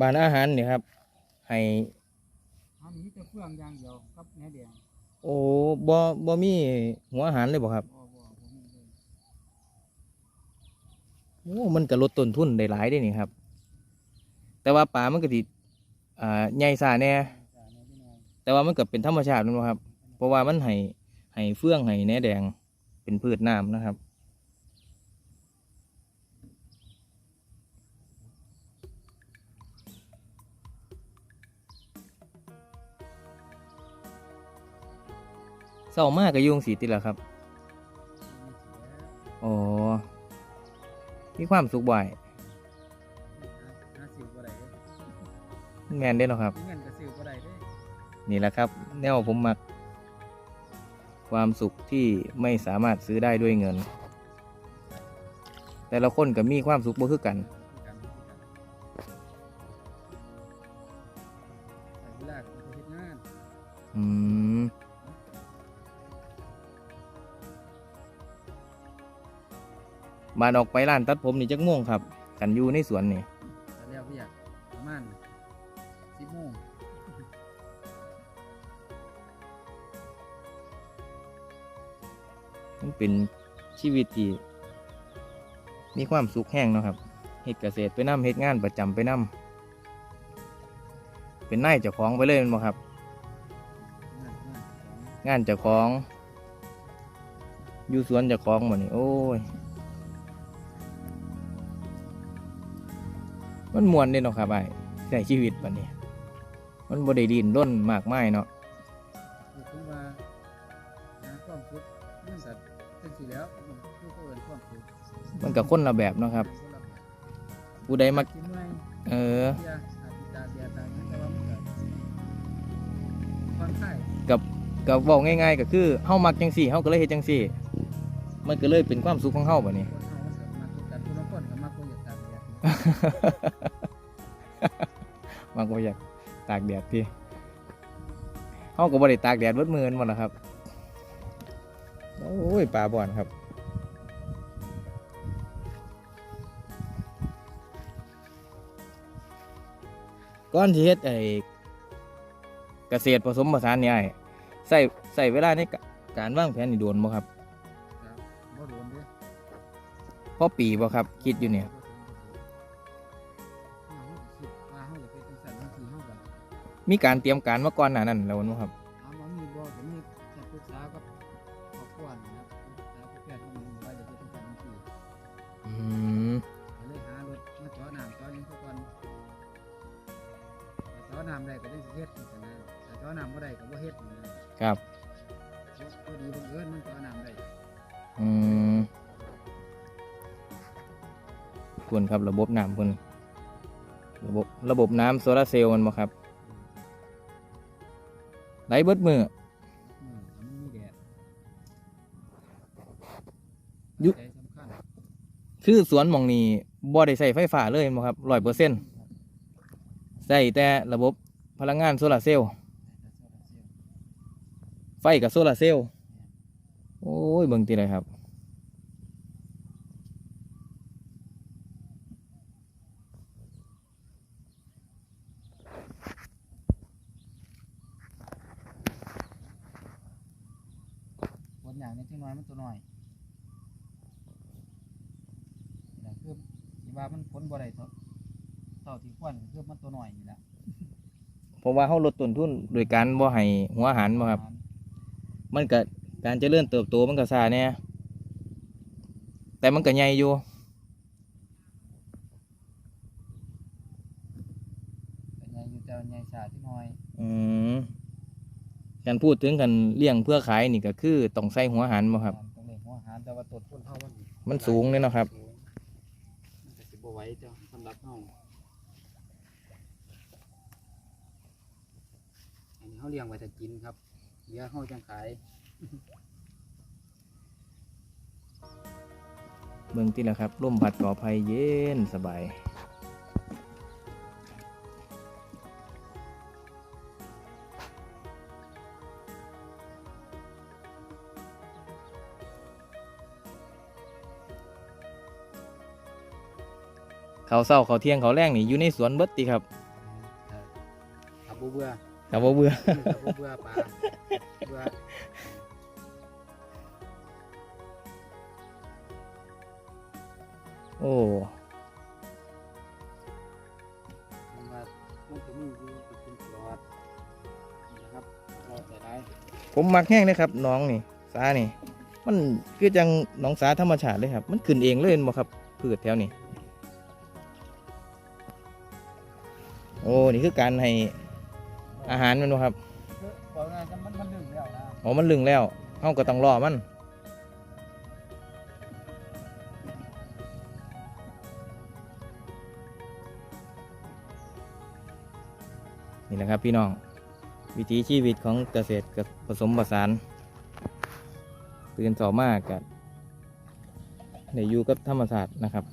บ้านอาหารเนี่ยครับ ให้เขามีแต่เฟืองอย่างเดียวกับแหนแดงโอ้บ่บ่มีหัวอาหารเลยบ่ครับบ่บ่บ่มีเลยโอ้มันก็ลดต้นทุนได้หลายเด้นี่ครับ แต่ว่าปลามันก็สิอ่าใหญ่ซ่าแน่จ้ะแหนพี่น้องแต่ว่ามันก็เป็นธรรมชาติแมันบ่ครับ เพราะว่ามันให้ให้เฟื่องให้แหนแดงเป็นพืชน้ำนะครับ เศร้ามากก็อยุ่จั่งสีติละครับอ๋อมีความสุขบ่อยหาซื้อบ่ได้เด้แมนได้เนาะครับ เงินก็ซื้อบ่ได้เด้นี่แหละครับ แนวผมมัก ความสุขที่ไม่สามารถซื้อได้ด้วยเงิน แต่ละคนก็มีความสุขบ่คือกัน คือกันคือกันใส่เวลาก็ไปเฮ็ดงานอืม บานออกไปร้านตัดผมนี่จักม่วงครับ กันอยู่ในสวนนี่แต่แล้วเรียกประมาณ10โมงมันเป็นชีวิตที่มีความสุขแห้งเนาะครับเฮ็ดเกษตรไปนํเฮ็ดงานประจำไปนํเป็นนายเจ้าของไปเลยแม่นบ่ครับงานงานของงานเจ้าของ อยู่สวนเจ้าของหมดนี่โอ้ย มันมวนเด้เนาะครับไอ้ใช้ชีวิตบัดนี้ มันบ่ได้ดินด้นมากมายเนาะคือถึงว่าหาความสุขมันก็จังซี่แล้วมันคือเขาเอิ้นความสุขมันก็คนละแบบเนาะครับคนละแบบผู้ใดมักกินเมื่อยเออ เบียร์อาจจะตาเบียร์ตาอย่างนั้นแต่ว่ามันก็ผ่อนคลายก็เว้าง่ายๆก็คือเฮามักจังซี่เฮาก็เลยเฮ็ดจังซี่ มันก็เลยเป็นความสุขของเฮาบัดนี้คนเฮามัากแดดมักบ่อยากตากแดดพี่เฮาก็บ่ได้ตากแดดเบิดมื้อนั่นบ่ล่ะครับ โอ้ยปลาบ่อนครับก่อนที่เฮ็ดไอ้เกษตรผสมผสานนี่ไอ้ใส่ใส่เวลาในกะการวางแผนนี่โดนบ่ครับครับบ่โดนเด้พอปีบ่ครับ คิดอยู่เนี่ย มีการเตรียมการมาก่อนหน้านั้นแล้วบ่ครับ ถามว่ามีบ่ก็มีแต่ปรึกษากับครอบครัวนี่นะปรึกษากับแพทย์คนหนึงว่าจะเป็นจังซั่นบางทีอืมก็เลยหารถมาเจาะน้ำเจาะหยังซะก่อนถ้าเจาะน้ำได้ก็ได้สิเฮ็ดจังซั่นนะถ้าเจาะน้ำบ่ได้ก็บ่เฮ็ดนะครับ พอดีบังเอิญมันเจาะน้ำได้อืมควรครับระบบน้ำควรระบบระบบน้ำโซลาร์เซลล์มันบ่ครับ ไหลเบิดมืออืมมันมีแดดยุใจสำคัญคือสวนหมองนี้บ่ได้ใส่ไฟฟ้าเลยแม่นบ่ครับร้อยเปอร์เซ็นต์ใส่แต่ระบบพลังงานโซลาร์เซลล์ไฟกับโซลาร์เซลล์โอ้ยเบิ่งติเลยครับ ผลอย่างนี้ที่น้อยมันตัวน้อยนี่แหละคือที่ว่ามันผลบ่ได้เท่าเท่าที่ควรก็คือมันตัวน้อยนี่แหละเพราะว่าเขาลดต้นทุนโดยการบ่ให้หัวอาหารบ่ครับ มันก็การเจริญเติบโตมันก็ช้าแน่แต่มันก็ใหญ่อยู่แต่ใหญ่อยู่แต่ว่าใหญ่ชาที่น้อย อืม การพูดถึงกันเลี้ยงเพื่อขายนี่ก็คือต้องใส่หัวอาหารบ่ครับต้องเลี้ยงหัวอาหารแต่ว่าต้นทุนเฮามันมันสูงเลยเนาะครับสูงมันก็สิบ่ไหวเจ้าสำหรับเฮาอันนี้เฮาเลี้ยงไว้แต่กินครับเหลือเฮาจังขายเบิ่งติแหละครับร่มพัดก่อภัยเย็นสบาย เขาวเศร้าเขาวเที่ยงเขาวแรงนี่อยู่ในสวนเบิดติครับเบื่อกับบ่เบื่อกับบ่เบื่อปลาเบื่อโอ้มันว่ามันจะมีอยู่กินตลอดนะครับเราใส่ได้ผมมักแห้งเลยครับน้องนี่สานี่ มันคือจังหน้องสาธรรมชาติเลยครับ มันขึ้นเองเลยเห็นบ่ครับพืชแถวนี้ โอ้ นี่คือการให้อาหารมันบ่ครับคือบอกง่ายๆมันมันดึงแล้วนะอ๋อมันลึงแล้วเฮาก็ต้องรอมันนี่แหละครับพี่น้อง วิถีชีวิตของเกษตรกับผสมผสานตื่นเช้ามากกับในอยู่กับธรรมศาสตร์นะครับ